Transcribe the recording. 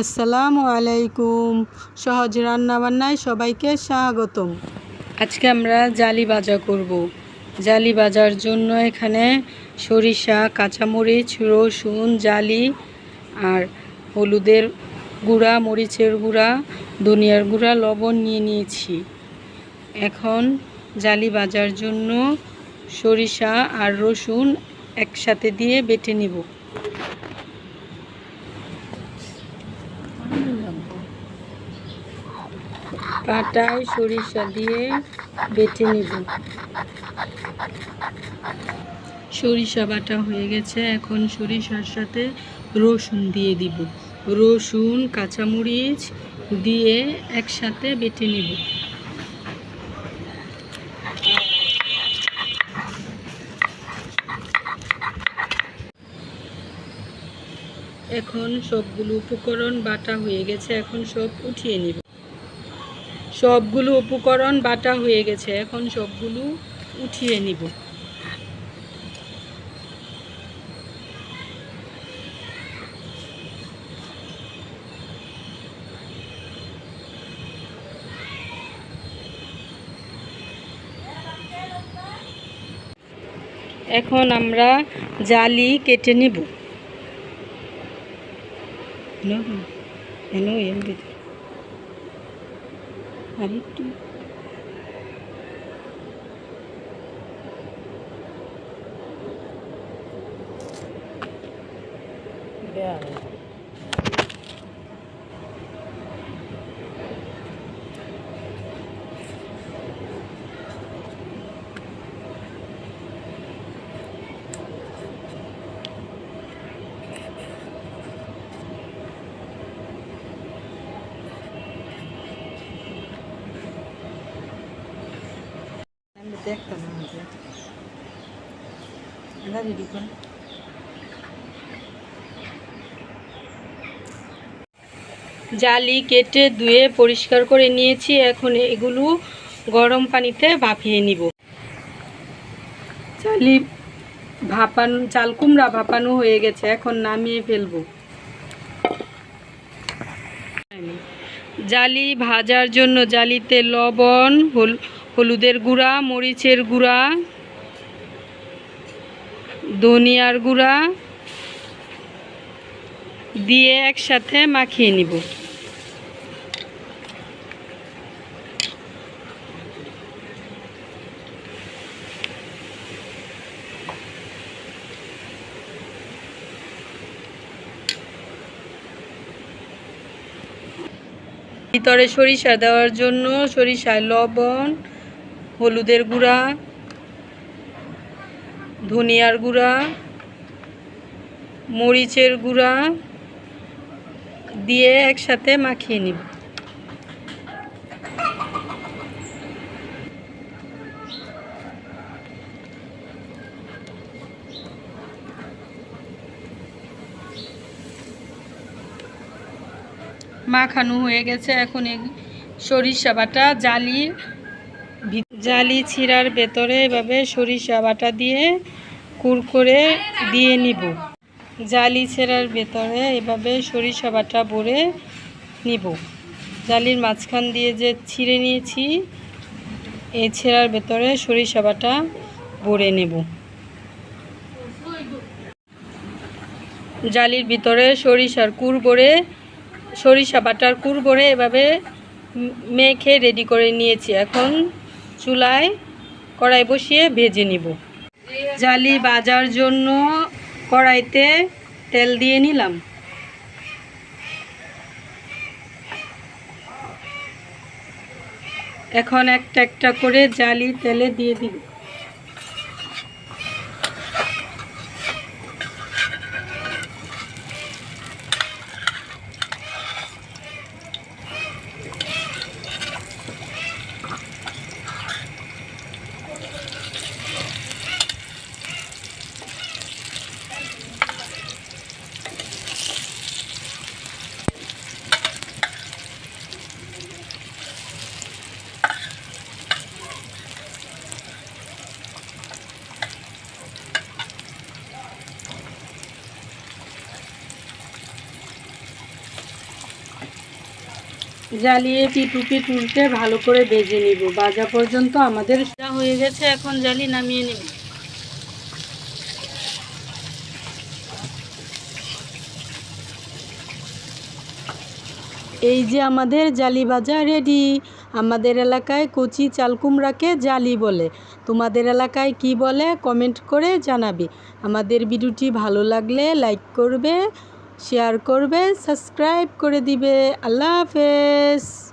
আসসালামু আলাইকুম। সহজ রান্নাবান্নায় সবাইকে স্বাগতম। আজকে আমরা জালি ভাজা করব। জালি ভাজার জন্য এখানে সরিষা, কাঁচামরিচ, রসুন, জালি আর হলুদের গুঁড়া, মরিচের গুঁড়া, ধনিয়ার গুঁড়া, লবণ নিয়ে নিয়েছি। এখন জালি ভাজার জন্য সরিষা আর রসুন একসাথে দিয়ে বেটে নিব। কাটায় সরিষা দিয়ে বেটে নিব। সরিষা বাটা হয়ে গেছে, এখন সরিষার সাথে রসুন দিয়ে দিব। রসুন, কাঁচামরিচ দিয়ে একসাথে বেটে নিব। এখন সবগুলো উপকরণ বাটা হয়ে গেছে, এখন সব উঠিয়ে নিব। সবগুলো উপকরণ বাটা হয়ে গেছে, এখন সবগুলো উঠিয়ে নিব। এখন আমরা জালি কেটে নিব। এনো এর ভিতরে আর একটু আমাদের রেডি কর? জালি কেটে ধুয়ে পরিষ্কার করে নিয়েছি। এখন এগুলো গরম পানিতে ভাপিয়ে নিব। জালি ভাপানো, চাল কুমড়া ভাপানো হয়ে গেছে। এখন নামিয়ে ফেলব। জালি ভাজার জন্য জালিতে লবণ, হল হলুদের গুঁড়া, মরিচের গুঁড়া, ধনিয়ার গুঁড়া দিয়ে একসাথে মাখিয়ে নিব। ভিতরে সরিষা দেওয়ার জন্য সরিষায় লবণ হলুদের গুঁড়া, ধনিয়ার গুঁড়া, মরিচের গুঁড়া দিয়ে একসাথে মাখিয়ে নিব। মাখানো হয়ে গেছে। এখন সরিষা বাটা, জালি জালি ছিঁড়ার ভেতরে এভাবে সরিষা বাটা দিয়ে কুরকুরে দিয়ে নিব। জালি ছেঁড়ার ভেতরে এভাবে সরিষা বাটা ভরে নিব। জালির মাঝখান দিয়ে যে ছিঁড়ে নিয়েছি, এই ছেঁড়ার ভেতরে সরিষা বাটা ভরে নেব। জালির ভিতরে সরিষার কুর ভরে, সরিষা বাটার কুর ভরে এভাবে মেখে রেডি করে নিয়েছি। এখন চুলায় কড়াই বসিয়ে ভেজে নিব। জালি বাজার জন্য কড়াইতে তেল দিয়ে নিলাম। এখন একটা একটা করে জালি তেলে দিয়ে দিব। জ্বালিয়ে পিটু পিট উল্টে ভালো করে ভেজে নিব। ভাজা পর্যন্ত আমাদের যা হয়ে গেছে, এখন জালি নামিয়ে নেব। এই যে আমাদের জালি ভাজা রেডি। আমাদের এলাকায় কচি চালকুমড়াকে জালি বলে। তোমাদের এলাকায় কি বলে, কমেন্ট করে জানাবি। আমাদের ভিডিওটি ভালো লাগলে লাইক করবে শেয়ার করবে সাবস্ক্রাইব করে দিবে। আল্লাহ হাফেজ।